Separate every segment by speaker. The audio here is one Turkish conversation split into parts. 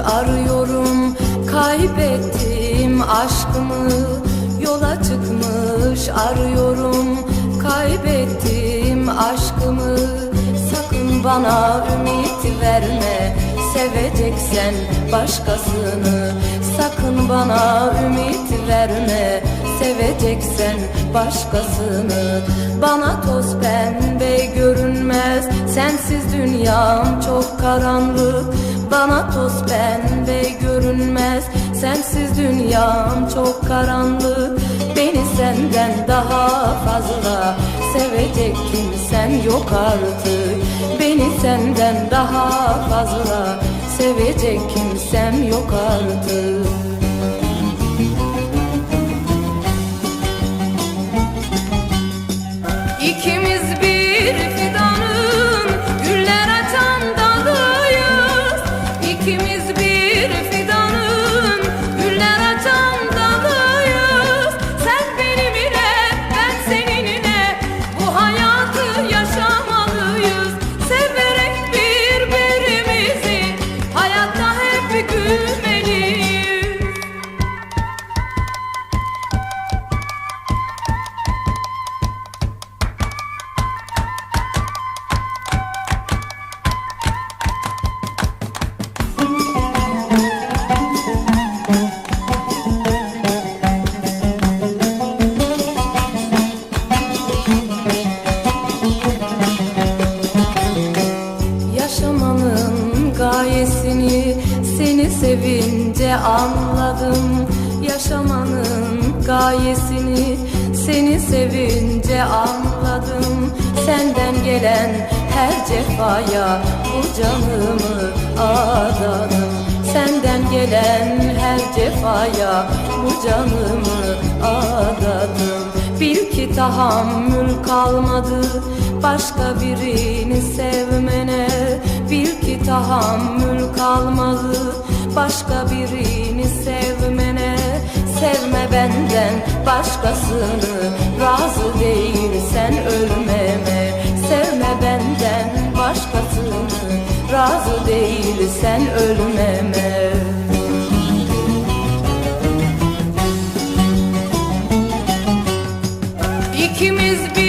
Speaker 1: arıyorum. Kaybettim aşkımı Yola çıkmış arıyorum. Kaybettim aşkımı Sakın bana ümit verme. Seveceksen başkasını Sakın bana ümit verme. Seveceksen başkasını Bana toz pembe görünmez. Sensiz dünyam çok karanlık Bana toz pembe görünmez. Sensiz dünyam çok karanlık. Beni senden daha fazla Sevecek kimsen yok artık. Beni senden daha fazla Sevecek kimsem yok artık sevince anladım Yaşamanın gayesini. Seni sevince anladım Senden gelen her cefaya bu canımı adadım. Senden gelen her cefaya bu canımı adadım. Bil ki tahammül kalmadı başka birini sevmene. Bil ki tahammül birini sevmene Sevme benden başkasını. Razı değilsen ölmeme Sevme benden başkasını. Razı değilsen ölmeme. İkimiz bir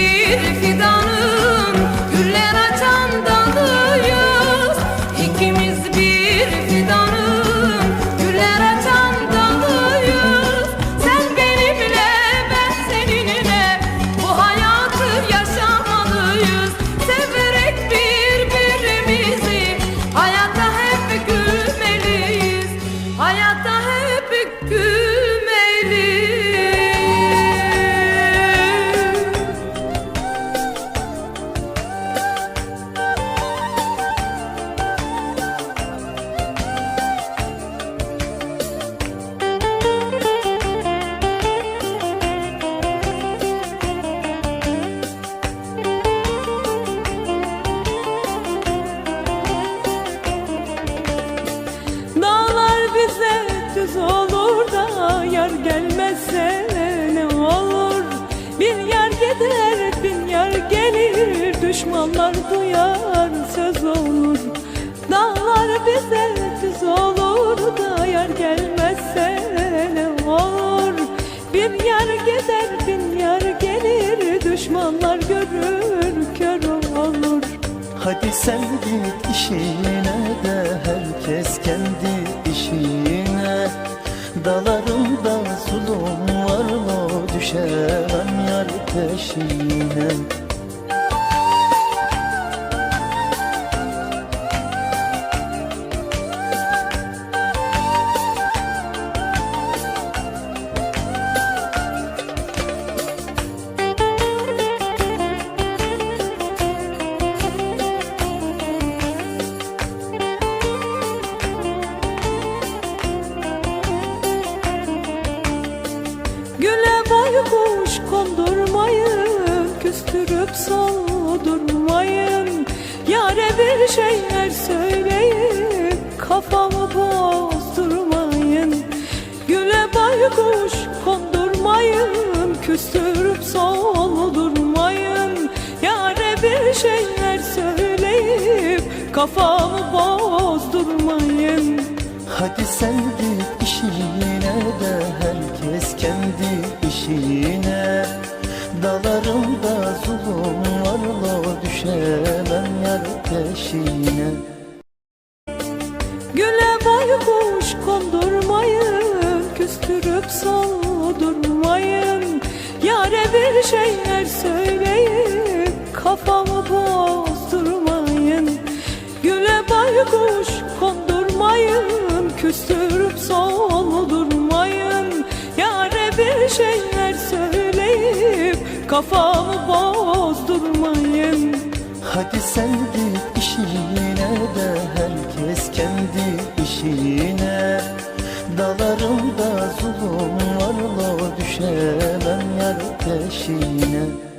Speaker 2: gider bin yar gelir düşmanlar duyar söz olur. Dağlar bize düz olur da yar gelmezse ne olur? Bir yar gider bin yar gelir düşmanlar görür kör olur.
Speaker 3: Hadi sen git işine de herkes kendi işine. Dalarımda sulum var o düşemem peşine
Speaker 2: Küstürüp soğudurmayın Yare bir şeyler söyleyin Kafamı bozdurmayın. Güle baykuş kondurmayın Küstürüp soğudurmayın Yare bir şeyler söyleyip Kafamı bozdurmayın.
Speaker 3: Hadi sen git işine de herkes kendi işine
Speaker 2: Küstürüp soldurmayın Yare bir şeyler söyleyip Kafamı bozdurmayın. Güle baykuş kondurmayın Küstürüp soldurmayın. Yare bir şeyler söyleyip Kafamı bozdurmayın.
Speaker 3: Hadi sen git işine de herkes kendi işine Dalarımda zulüm var lo düşemem yar peşine